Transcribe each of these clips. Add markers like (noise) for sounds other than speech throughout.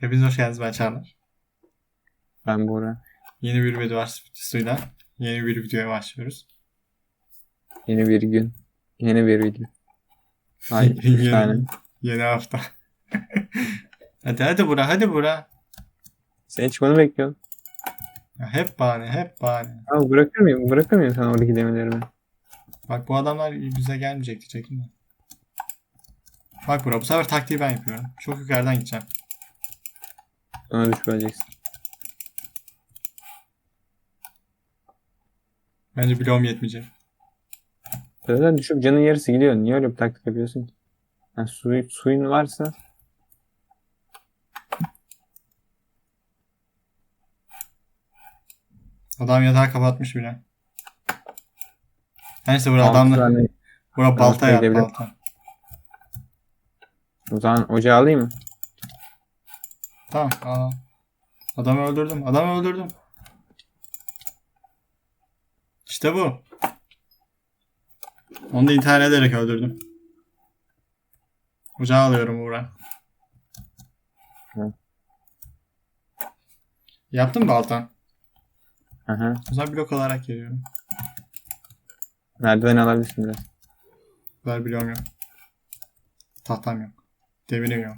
Hepiniz hoş geldiniz ben Çağlar. Ben Bora. Yeni bir video videosuyla yeni bir videoya başlıyoruz. Yeni bir gün. Yeni bir video. Hayır. (laughs) yeni, tane. yeni hafta. (laughs) hadi hadi Bura hadi Bura. Senin çıkmanı bekliyorum. Ya hep bahane hep bahane. Abi bırakır mıyım? Bırakır mıyım sana oradaki demirlerimi? Bak bu adamlar bize gelmeyecekti çekin de. Bak Bura bu sefer taktiği ben yapıyorum. Çok yukarıdan gideceğim. Sonra düşüreceksin. Bence bloğum yetmeyecek. Zaten düşüp canın yarısı gidiyor. Niye öyle bir taktik yapıyorsun ki? Yani suyu, suyun varsa Adam yatağı kapatmış bile. Neyse Bura altı adamla. tane- Bura balta gidebilir. balta. O zaman ocağı alayım mı? Tamam al. Adamı öldürdüm. Adamı öldürdüm. İşte bu. Onu da intihar ederek öldürdüm. Ocağı alıyorum Uğur'a. Hı. Yaptın mı baltan? Aha. O zaman blok olarak geliyorum. Merdiven alabilirsin biraz. Ver bloğum yok. Tahtam yok. Demirim yok.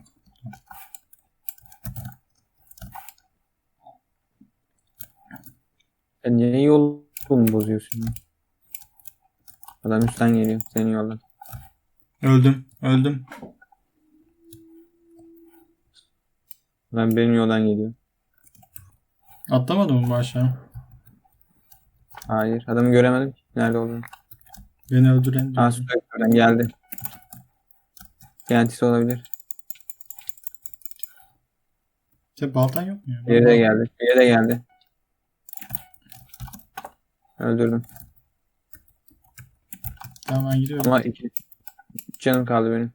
Sen niye yolumu bozuyorsun ya? Adam üstten geliyor. Senin yoldan. Öldüm. Öldüm. Adam benim yoldan geliyor. Atlamadım mı bu aşağı? Hayır. Adamı göremedim. ki. Nerede olduğunu. Beni öldüren. Ha sürekli geldi. TNT'si olabilir. İşte baltan yok mu ya? Bir de geldi. Bir de geldi. Öldürdüm. Tamam ben gidiyorum. Ama iki canım kaldı benim.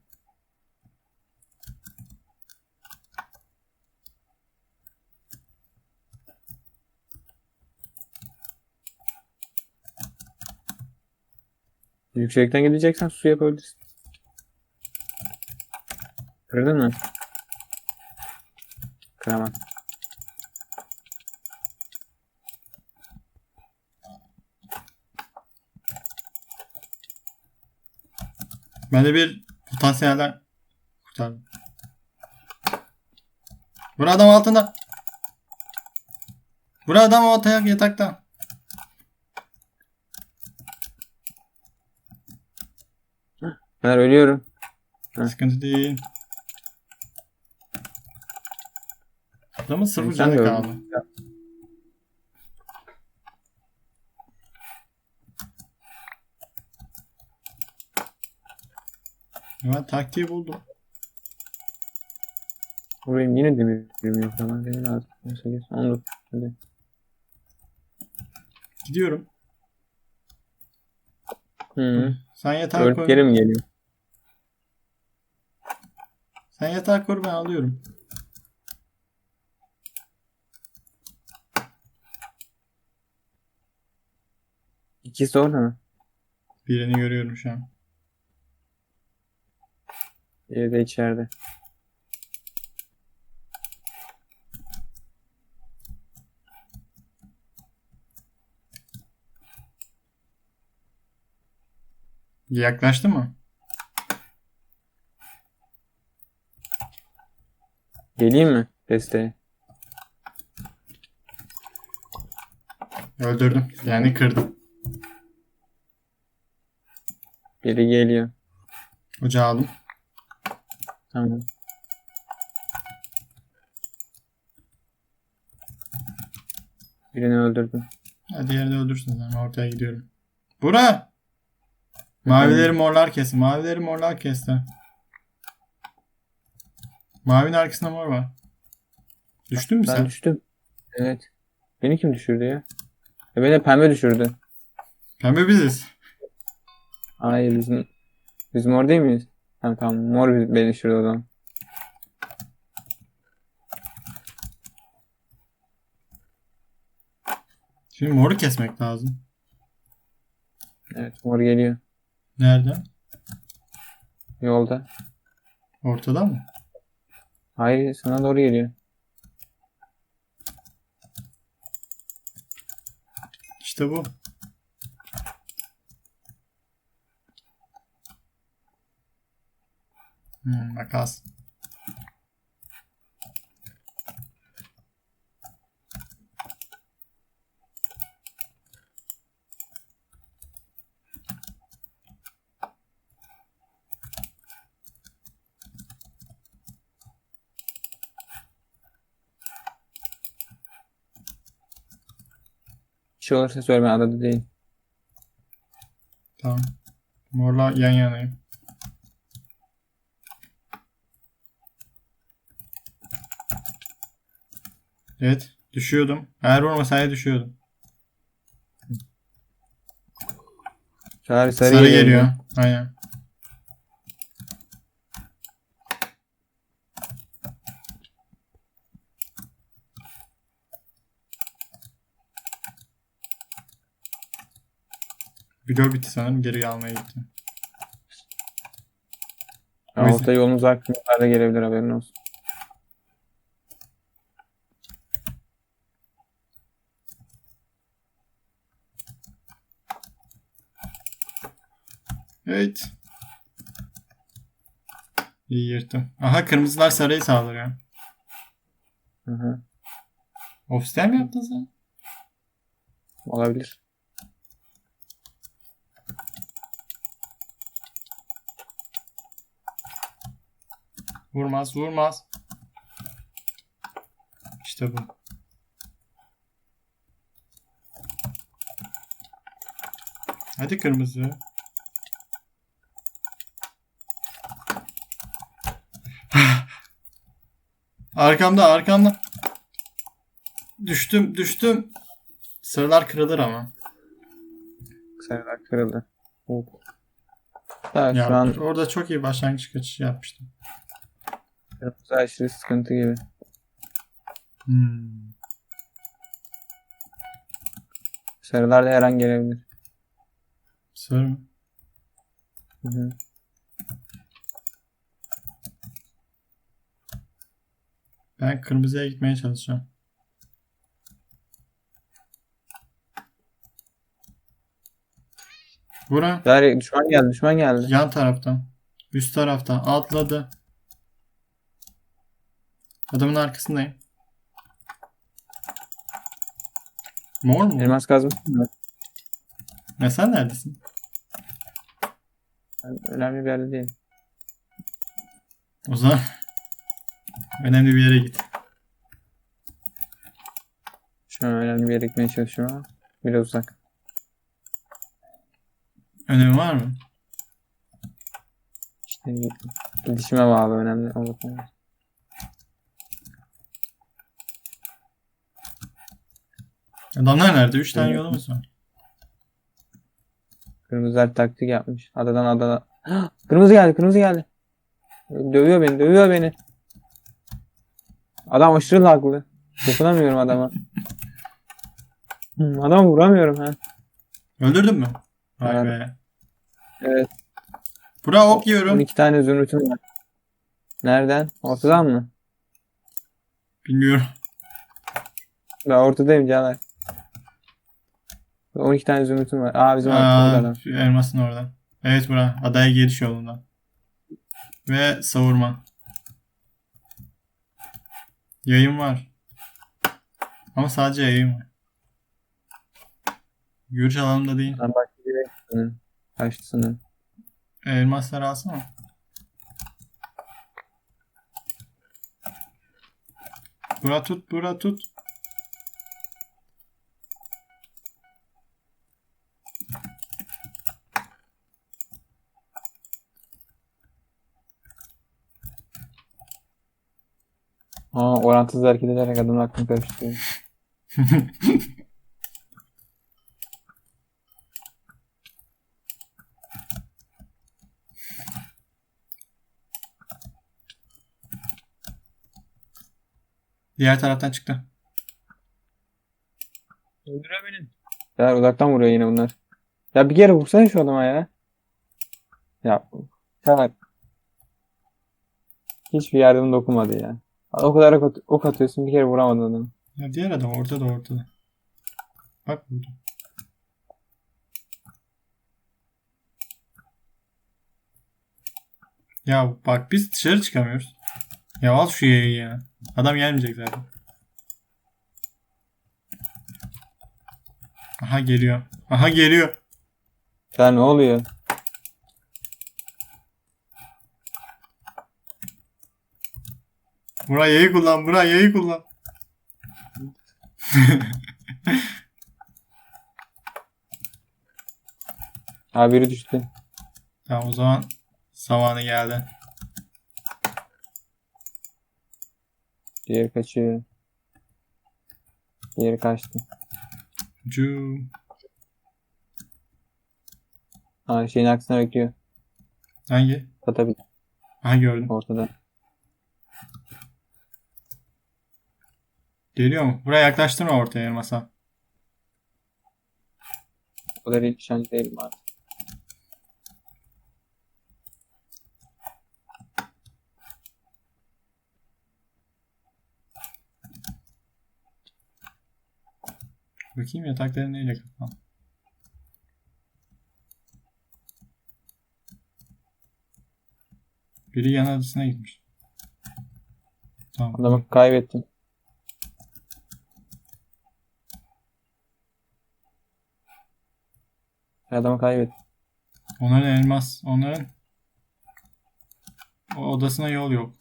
Yüksekten gideceksen su yapabilirsin. Kırdın mı? Kıramam. Ben de bir potansiyelden kurtardım. Bura adam altında. Bura adam ortaya yatakta. Ben ölüyorum. Sıkıntı değil. Adamın sıfır canı kaldı. Ben taktiği buldum. Buraya yine demirim yok ama demir lazım. Neyse geç. Onu hadi. Gidiyorum. Hı. Sen yatağı Dört koy. geri mi geliyor? Sen yatağı koy ben alıyorum. İkisi de orada mı? Birini görüyorum şu an. Biri de içeride. Yaklaştı mı? Geleyim mi desteğe? Öldürdüm. Yani kırdım. Biri geliyor. Ocağı aldım. Tamam. Birini öldürdüm. Hadi diğerini öldürsün sen. Ortaya gidiyorum. Bura! Mavileri morlar kesin. Mavileri morlar kesti. Mavinin arkasında mor var. Düştün mü Ben sen? düştüm. Evet. Beni kim düşürdü ya? E beni de pembe düşürdü. Pembe biziz. Hayır bizim biz mor değil miyiz? Ha, tamam mor beni şurada o. Şimdi moru kesmek lazım. Evet mor geliyor. Nereden? Yolda. Ortada mı? Hayır sana doğru geliyor. İşte bu. Hmm, makas. Bir şey olursa söyle ben adada değil. Tamam. Morla yan yanayım. Evet. Düşüyordum. Eğer olmasaydı düşüyordum. Sarı, Sarı, sarı, geliyor. Aynen. Video bitti sanırım. Geri almaya gitti. Altta yolunuz. Yukarıda gelebilir haberin olsun. Evet. İyi yırttım. Aha kırmızılar sarıyı saldırıyor. Hı hı. Ofisten mi yaptın sen? Olabilir. Vurmaz vurmaz. İşte bu. Hadi kırmızı. Arkamda arkamda. Düştüm düştüm. Sarılar kırılır ama. Sarılar kırıldı. Hop. Evet, Ya, şu an orada çok iyi başlangıç kaçışı yapmıştım. kırmızı aşırı sıkıntı gibi. Hmm. Sarılar da her an gelebilir. Sarı mı? Hı hı. Ben kırmızıya gitmeye çalışacağım. Bura Dari düşman geldi, düşman geldi. yan taraftan. Üst taraftan atladı. Adamın arkasındayım. Mor mu? Elmas kazmış mı? Ne sen neredesin? Önemli bir yerde değil. O zaman önemli bir yere git. An önemli bir yere gitmeye çalışıyorum biraz uzak. Önemi var mı? İşte gidişime bağlı önemli. O bakımdan. Adamlar nerede? Üç tane yolumuz var. Kırmızılar taktik yapmış. Adadan adada. (gasps) Kırmızı geldi, kırmızı geldi. Dövüyor beni, dövüyor beni. Adam aşırı laglı. Dokunamıyorum adama. Hmm, Adam vuramıyorum ha. Öldürdün mü? Vay Evet. be. Evet. Bura ok yiyorum. 12 tane zümrütüm var. Nereden? Ortadan mı? Bilmiyorum. Ben ortadayım Caner. 12 tane zümrütüm var. Aa bizim ortada Aa, adam. şu elmasın oradan. Evet bura. Adaya giriş yolundan. Ve savurma. Yayın var. Ama sadece yayın var. Görüş alanında değil. Ben başka bir yere gittim. Kaçtı sanırım. Elmasları alsana. Bura tut, bura tut. Aa orantısız hareket ederek adamın aklını karıştırıyor. (laughs) Diğer taraftan çıktı. Öldürüyor beni. Ya uzaktan vuruyor yine bunlar. Ya bir kere vursana şu adama ya. Ya ya Hiçbir yardım dokunmadı ya. O kadar ok, ok atıyorsun bir kere vuramadın adamı. Ya diğer adam ortada ortada. Bak burada. Ya bak biz dışarı çıkamıyoruz. Ya al şu yayı ya. Adam gelmeyecek zaten. Aha geliyor. Aha geliyor. Ya ne oluyor? Buraya yayı kullan. Buraya yayı kullan. (laughs) Ha biri düştü. Tamam o zaman zamanı geldi. Diğeri kaçıyor. Diğeri kaçtı. Cu. Ha şeyin aksine bekliyor. Hangi? Tabii Aha gördüm. ortada. Geliyor mu? Buraya yaklaştırma ortaya masa. O da bir nişancı değilim abi. Bakayım yatakları neyle kapan. Biri yan adasına gitmiş. Tamam. Adamı kaybettim. Adamı kaybettim. Onların elmas, onların o odasına yol yok.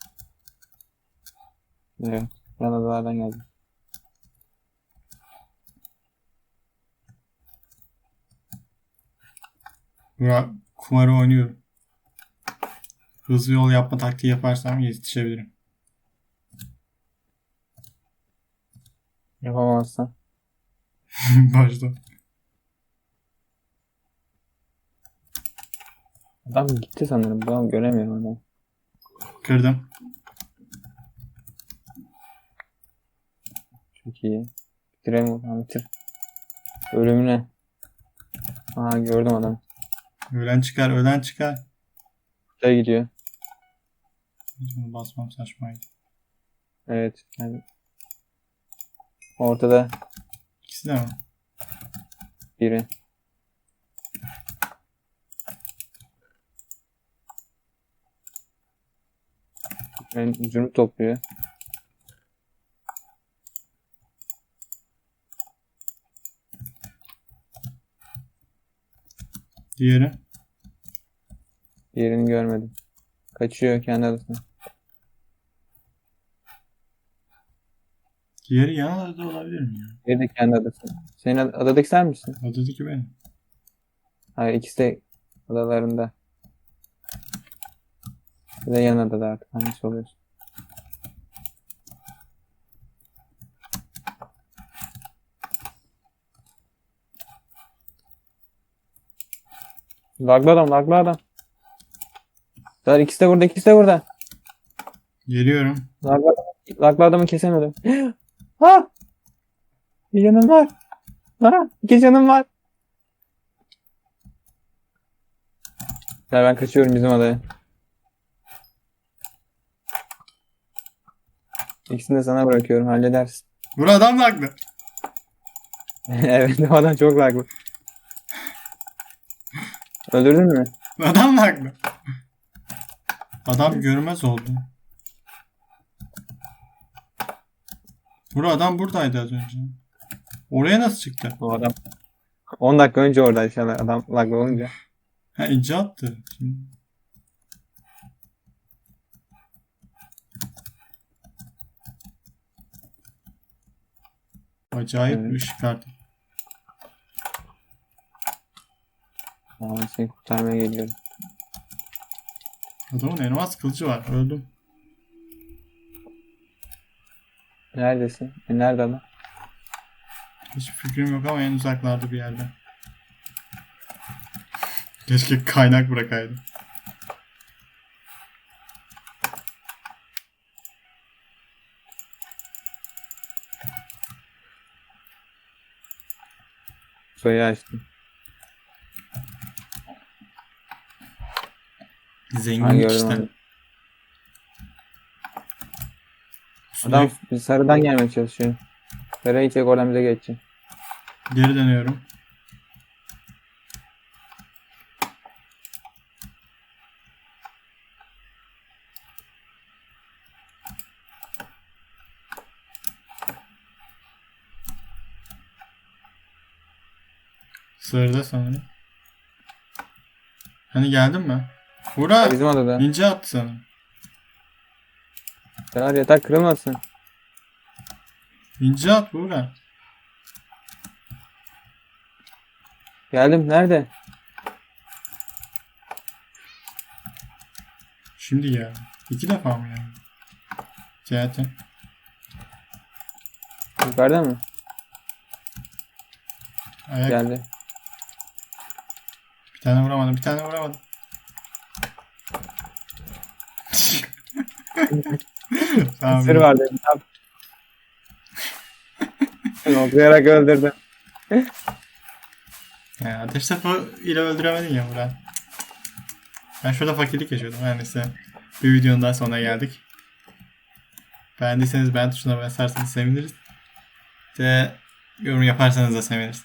Evet. Yan adalardan geldim. Bura kumarı oynuyorum. Hızlı yol yapma taktiği yaparsam yetişebilirim. Yapamazsan. (laughs) Başta. Adam gitti sanırım. Ben göremiyorum adamı. Kırdım. Çok iyi. Bitiremiyorum. Tamam bitir. Ölümüne. Aha gördüm adamı. Ölen çıkar, ölen çıkar. Buraya gidiyor. Bunu basmam saçmaydı. Evet. Yani ortada İkisi de mi? biri. Ben zümrüt topluyor. Diğeri. Diğerini görmedim. Kaçıyor kendi adasına. Diğeri yan adada olabilir mi ya? Diğeri de kendi adasına. Senin ad- adadaki sen misin? Adadaki benim. Hayır ikisi de adalarında. Bir de yan adada artık hangisi oluyorsun? Laglı adam, laglı adam. Daha ikisi de burada, ikisi de burada. Geliyorum. Laglı, laglı adamı kesemedim. (gasps) ha! Bir canım var. Ha! İki canım var. Ya ben kaçıyorum bizim adaya. İkisini de sana bırakıyorum halledersin. Bura adam da haklı. (laughs) evet adam çok laglı. Öldürdün mü? Adam da haklı. Adam görmez oldu. Bura adam buradaydı az önce. Oraya nasıl çıktı? O adam 10 dakika önce orada inşallah adam laglı olunca. Ha icattı. Şimdi... Acayip Evet. bir kartı. Aa, ben seni kurtarmaya geliyorum. Adamın elmas kılıcı var. Öldüm. Neredesin? E, nerede adam? Hiç fikrim yok ama en uzaklarda bir yerde. Keşke kaynak bırakaydım. Soyu açtım. Ha gördüm işte. onu. Adam sarıdan gelmeye çalışıyor. Nereye gidecek oradan bize geçecek. Geri dönüyorum. Sırda sanırım. Hani geldin mi? Buğra Bizim odada. ince attı sanırım. Caner yatak kırılmasın. İnce at Buğra. Geldim. Nerede? Şimdi geldi. İki defa mı yani? Zaten. Yukarıda mı? Ayak. Geldi. Bir tane vuramadım. Bir tane vuramadım. (laughs) tamam. Sır var dedim. Okuyarak öldürdüm. Ya, ateş topu ile öldüremedin ya Murat. Ben şurada fakirlik yaşıyordum. Her neyse. Bir videonun daha sonuna geldik. Beğendiyseniz beğen tuşuna basarsanız seviniriz. De yorum yaparsanız da seviniriz.